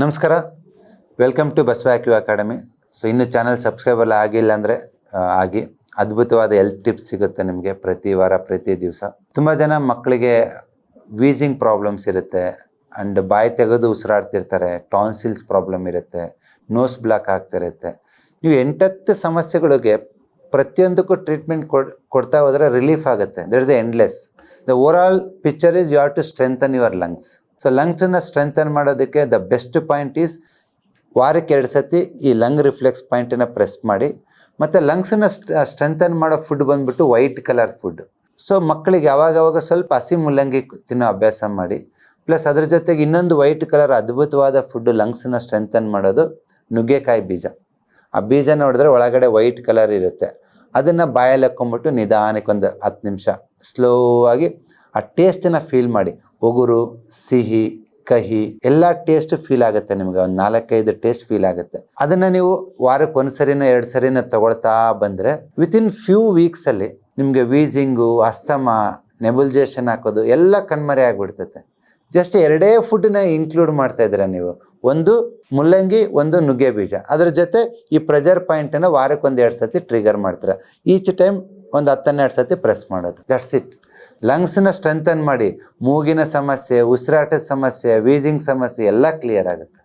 ನಮಸ್ಕಾರ. Welcome to Basavakyu academy so ಇನ್ನು channel subscriber ಆಗಿಲ್ಲ ಅಂದರೆ ಆಗಿ. ಅದ್ಭುತವಾದ ಹೆಲ್ತ್ ಟಿಪ್ಸ್ ಸಿಗುತ್ತೆ ನಿಮಗೆ ಪ್ರತಿ ವಾರ, ಪ್ರತಿ ದಿವಸ. ತುಂಬ ಜನ ಮಕ್ಕಳಿಗೆ ವೀಸಿಂಗ್ ಪ್ರಾಬ್ಲಮ್ಸ್ ಇರುತ್ತೆ. ಆ್ಯಂಡ್ ಬಾಯಿ ತೆಗೆದು ಉಸಿರಾಡ್ತಿರ್ತಾರೆ. ಟಾನ್ಸಿಲ್ಸ್ ಪ್ರಾಬ್ಲಮ್ ಇರುತ್ತೆ. ನೋಸ್ ಬ್ಲಾಕ್ ಆಗ್ತಿರುತ್ತೆ. ನೀವು ಎಂಟತ್ತು ಸಮಸ್ಯೆಗಳಿಗೆ ಪ್ರತಿಯೊಂದಕ್ಕೂ ಟ್ರೀಟ್ಮೆಂಟ್ ಕೊಡ್, ಕೊಡ್ತಾ ಹೋದರೆ ರಿಲೀಫ್ ಆಗುತ್ತೆ. That is a endless the overall picture is you are to strengthen your lungs so ಲಂಗ್ಸನ್ನು strengthen ಮಾಡೋದಕ್ಕೆ ದ ಬೆಸ್ಟ್ ಪಾಯಿಂಟ್ ಈಸ್ ವಾರಕ್ಕೆ ಎರಡು ಸತಿ ಈ ಲಂಗ್ ರಿಫ್ಲೆಕ್ಸ್ ಪಾಯಿಂಟನ್ನು ಪ್ರೆಸ್ ಮಾಡಿ. ಮತ್ತು ಲಂಗ್ಸನ್ನು ಸ್ಟ್ರೆಂಥನ್ ಮಾಡೋ ಫುಡ್ ಬಂದ್ಬಿಟ್ಟು ವೈಟ್ ಕಲರ್ ಫುಡ್ ಸೊ ಮಕ್ಕಳಿಗೆ ಯಾವಾಗವಾಗ ಸ್ವಲ್ಪ ಹಸಿ ಮುಲ್ಲಂಗಿ ತಿನ್ನೋ ಅಭ್ಯಾಸ ಮಾಡಿ. ಪ್ಲಸ್ ಅದ್ರ ಜೊತೆಗೆ ಇನ್ನೊಂದು ವೈಟ್ ಕಲರ್ ಅದ್ಭುತವಾದ ಫುಡ್ಡು ಲಂಗ್ಸನ್ನು ಸ್ಟ್ರೆಂಥನ್ ಮಾಡೋದು ನುಗ್ಗೆಕಾಯಿ ಬೀಜ. ಆ ಬೀಜ ನೋಡಿದ್ರೆ ಒಳಗಡೆ ವೈಟ್ ಕಲರ್ ಇರುತ್ತೆ. ಅದನ್ನು ಬಾಯಲ್ಲಿ ಹಾಕ್ಕೊಂಬಿಟ್ಟು ನಿಧಾನಕ್ಕೆ ಒಂದು ಹತ್ತು ನಿಮಿಷ ಸ್ಲೋ ಆಗಿ ಆ ಟೇಸ್ಟನ್ನು ಫೀಲ್ ಮಾಡಿ. ಒಗುರು ಸಿಹಿ, ಕಹಿ ಎಲ್ಲ ಟೇಸ್ಟ್ ಫೀಲ್ ಆಗುತ್ತೆ ನಿಮಗೆ. ಒಂದು ನಾಲ್ಕೈದು ಟೇಸ್ಟ್ ಫೀಲ್ ಆಗುತ್ತೆ. ಅದನ್ನ ನೀವು ವಾರಕ್ಕೆ ಒಂದು ಸರಿನ ಎರಡು ಸರಿನ ತಗೊಳ್ತಾ ಬಂದರೆ ವಿತಿನ್ ಫ್ಯೂ ವೀಕ್ಸ್ ಅಲ್ಲಿ ನಿಮಗೆ ವೀಸಿಂಗು ಅಸ್ತಮ ನೆಬುಲ್ಜೇಷನ್ ಹಾಕೋದು ಎಲ್ಲ ಕಣ್ಮರೆ ಆಗಿಬಿಡ್ತೈತೆ. ಜಸ್ಟ್ ಎರಡೇ ಫುಡ್ನ ಇನ್ಕ್ಲೂಡ್ ಮಾಡ್ತಾ ಇದ್ದೀರಾ ನೀವು. ಒಂದು ಮುಲ್ಲಂಗಿ, ಒಂದು ನುಗ್ಗೆ ಬೀಜ. ಅದ್ರ ಜೊತೆ ಈ ಪ್ರೆಜರ್ ಪಾಯಿಂಟನ್ನು ವಾರಕ್ಕೆ ಒಂದು ಎರಡು ಸತಿ ಟ್ರಿಗರ್ ಮಾಡ್ತೀರಾ. ಈಚ್ ಟೈಮ್ ಒಂದು ಹತ್ತನ್ನೆರಡು ಸತಿ ಪ್ರೆಸ್ ಮಾಡೋದು. ದಟ್ಸ್ ಇಟ್ ಲಂಗ್ಸನ್ನ ಸ್ಟ್ರೆಂಥನ್ ಮಾಡಿ ಮೂಗಿನ ಸಮಸ್ಯೆ ಉಸಿರಾಟದ ಸಮಸ್ಯೆ ವೀಸಿಂಗ್ ಸಮಸ್ಯೆ ಎಲ್ಲ ಕ್ಲಿಯರ್ ಆಗುತ್ತೆ.